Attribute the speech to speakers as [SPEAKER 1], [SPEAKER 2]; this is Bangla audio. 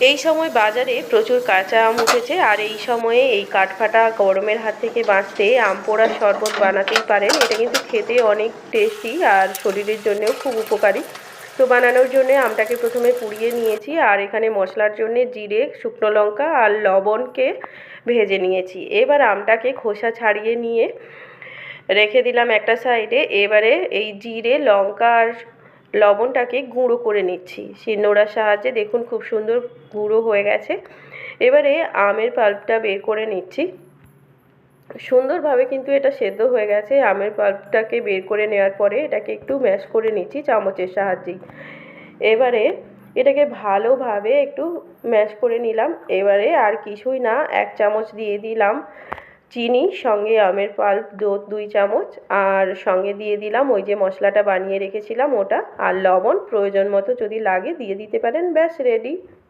[SPEAKER 1] এই সময় বাজারে প্রচুর কাঁচা আম উঠেছে আর এই সময়ে এই কাঠফাটা গরমের হাত থেকে বাঁচতে আম পোড়ার শরবত বানাতেই পারেন। এটা কিন্তু খেতে অনেক টেস্টি আর শরীরের জন্যেও খুব উপকারী। তো বানানোর জন্য আমটাকে প্রথমে পুড়িয়ে নিয়েছি আর এখানে মশলার জন্য জিরে, শুকনো লঙ্কা আর লবণকে ভেজে নিয়েছি। এবার আমটাকে খোসা ছাড়িয়ে নিয়ে রেখে দিলাম একটা সাইডে এবারে এই জিরে, লঙ্কা আর লবণটাকে গুঁড়ো করে নিচ্ছি। শিলনোড়ার সাহায্যে দেখুন খুব সুন্দর গুঁড়ো হয়ে গেছে। এবারে আমের পাল্পটা বের করে নিচ্ছি। সুন্দরভাবে কিন্তু এটা সেদ্ধ হয়ে গেছে। আমের পাল্পটাকে বের করে নেওয়ার পরে এটাকে একটু ম্যাশ করে নিচ্ছি চামচের সাহায্যেই এবারে এটাকে ভালোভাবে একটু ম্যাশ করে নিলাম। এবারে আর কিছুই না, এক চামচ দিয়ে দিলাম। চিনি, সঙ্গে আমের পাল্প দুই চামচ, আর সঙ্গে দিয়ে দিলাম ওই যে মশলাটা বানিয়ে রেখেছিলাম ওটা, আর লবণ প্রয়োজন মতো যদি লাগে দিয়ে দিতে পারেন, ব্যাস রেডি